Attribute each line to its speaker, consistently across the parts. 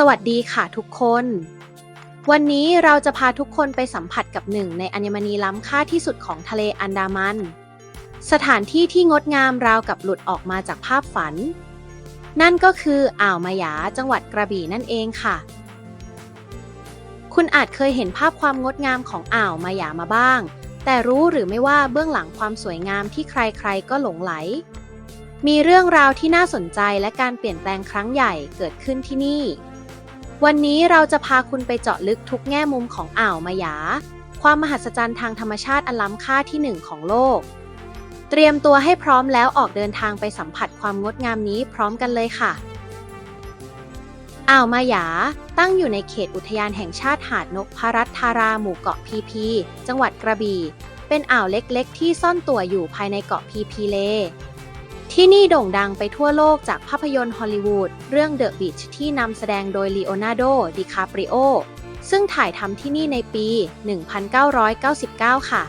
Speaker 1: สวัสดีค่ะทุกคน วันนี้เราจะพาทุกคนไปสัมผัสกับหนึ่งในอัญมณีล้ำค่าที่สุดของทะเลอันดามัน สถานที่ที่งดงามราวกับหลุดออกมาจากภาพฝัน นั่นก็คืออ่าวมายาจังหวัดกระบี่นั่นเองค่ะ คุณอาจเคยเห็นภาพความงดงามของอ่าวมายามาบ้าง แต่รู้หรือไม่ว่าเบื้องหลังความสวยงามที่ใครๆก็หลงไหล มีเรื่องราวที่น่าสนใจและการเปลี่ยนแปลงครั้งใหญ่เกิดขึ้นที่นี่ วันนี้เราจะพาคุณไปเจาะลึกทุกแง่มุมของอ่าวมายา ความมหัศจรรย์ทางธรรมชาติอันล้ำค่าที่หนึ่งของโลก เตรียมตัวให้พร้อมแล้วออกเดินทางไปสัมผัสความงดงามนี้พร้อมกันเลยค่ะ อ่าวมายา ตั้งอยู่ในเขตอุทยานแห่งชาติหาดนกพรัตธาราหมู่เกาะพีพี จังหวัดกระบี่ เป็นอ่าวเล็กๆ ที่ซ่อนตัวอยู่ภายในเกาะพีพีเล ที่นี่โด่งดังไปทั่วโลกจากภาพยนตร์ฮอลลีวูดเรื่อง The Beach ที่นำแสดงโดยลีโอนาร์โด ดิคาปริโอ ซึ่งถ่ายทำที่นี่ในปี 1999 ค่ะ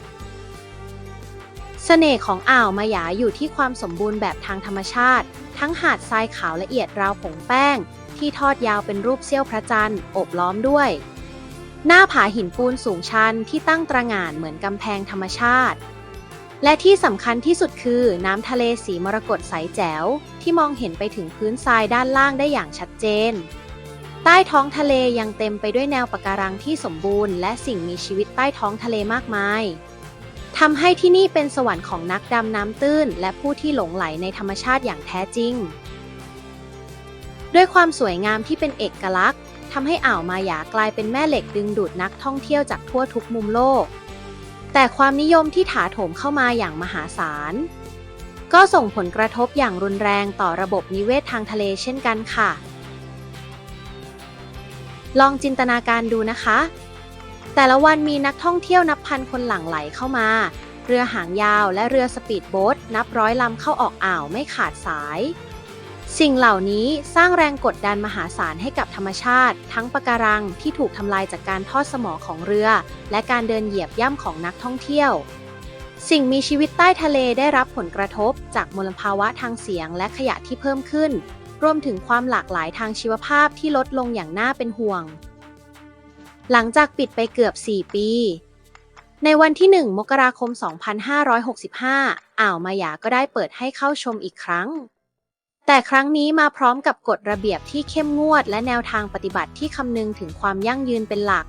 Speaker 1: เสน่ห์ของอ่าวมายาอยู่ที่ความสมบูรณ์แบบทางธรรมชาติ ทั้งหาดทรายขาวละเอียดราวผงแป้ง ที่ทอดยาวเป็นรูปเสี้ยวพระจันทร์อบล้อมด้วย หน้าผาหินปูนสูงชันที่ตั้งตระหง่านเหมือนกำแพงธรรมชาติ และที่สำคัญที่สุดคือน้ำทะเลสีมรกตใสแจ๋ว ที่มองเห็นไปถึงพื้นทรายด้านล่างได้อย่างชัดเจน ใต้ท้องทะเลยังเต็มไปด้วยแนวปะการังที่สมบูรณ์ และสิ่งมีชีวิตใต้ท้องทะเลมากมายทำให้ที่นี่เป็นสวรรค์ของนักดำน้ำตื้น และผู้ที่หลงไหลในธรรมชาติอย่างแท้จริง ด้วยความสวยงามที่เป็นเอกลักษณ์ทำให้อ่าวมายากลายเป็นแม่เหล็กดึงดูดนักท่องเที่ยวจากทั่วทุกมุมโลก แต่ความนิยมที่ถาโถมเข้ามาอย่างมหาศาล ก็ส่งผลกระทบอย่างรุนแรงต่อระบบนิเวศทางทะเลเช่นกันค่ะ ลองจินตนาการดูนะคะ แต่ละวันมีนักท่องเที่ยวนับพันคนหลั่งไหลเข้ามา เรือหางยาวและเรือสปีดโบ๊ทนับร้อยลำเข้าออกอ่าวไม่ขาดสาย สิ่งเหล่านี้สร้างแรงกดดันมหาศาลให้กับธรรมชาติ ทั้งปะการังที่ถูกทำลายจากการทอดสมอของเรือ และการเดินเหยียบย่ำของนักท่องเที่ยว สิ่งมีชีวิตใต้ทะเลได้รับผลกระทบจากมลภาวะทางเสียงและขยะที่เพิ่มขึ้น รวมถึงความหลากหลายทางชีวภาพที่ลดลงอย่างน่าเป็นห่วง หลังจากปิดไปเกือบ 4 ปี ในวันที่ 1 มกราคม 2565 อ่าวมายาก็ได้เปิดให้เข้าชมอีกครั้ง แต่ครั้งนี้มาพร้อมกับกฎระเบียบที่เข้มงวด และแนวทางปฏิบัติที่คำนึงถึงความยั่งยืนเป็นหลัก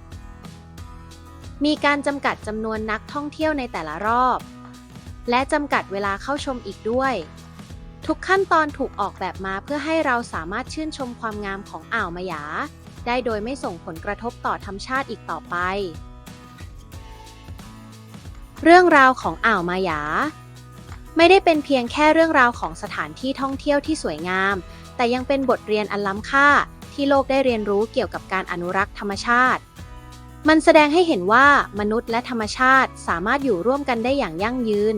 Speaker 1: มีการจำกัดจำนวนนักท่องเที่ยวในแต่ละรอบ และจำกัดเวลาเข้าชมอีกด้วย ทุกขั้นตอนถูกออกแบบมาเพื่อให้เราสามารถชื่นชมความงามของอ่าวมายา ได้โดยไม่ส่งผลกระทบต่อธรรมชาติอีกต่อไป เรื่องราวของอ่าวมายา ไม่ได้เป็นเพียงแค่เรื่องราวของสถานที่ท่องเที่ยวที่สวยงาม แต่ยังเป็นบทเรียนอันล้ำค่าที่โลกได้เรียนรู้เกี่ยวกับการอนุรักษ์ธรรมชาติ มันแสดงให้เห็นว่ามนุษย์และธรรมชาติสามารถอยู่ร่วมกันได้อย่างยั่งยืน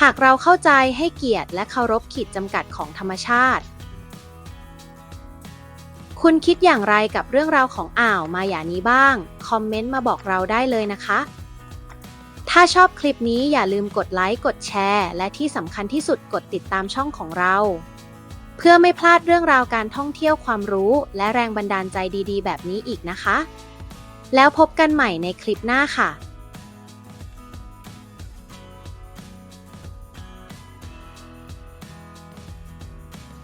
Speaker 1: หากเราเข้าใจให้เกียรติและเคารพขีดจำกัดของธรรมชาติ คุณคิดอย่างไรกับเรื่องราวของอ่าวมาอย่านี้บ้าง คอมเมนต์มาบอกเราได้เลยนะคะ ถ้าชอบคลิปนี้อย่าลืมกดไลค์ กดแชร์ และที่สำคัญที่สุดกดติดตามช่องของเรา เพื่อไม่พลาดเรื่องราวการท่องเที่ยวความรู้ และแรงบันดาลใจดีๆ แบบนี้อีกนะคะ แล้วพบกันใหม่ในคลิปหน้าค่ะ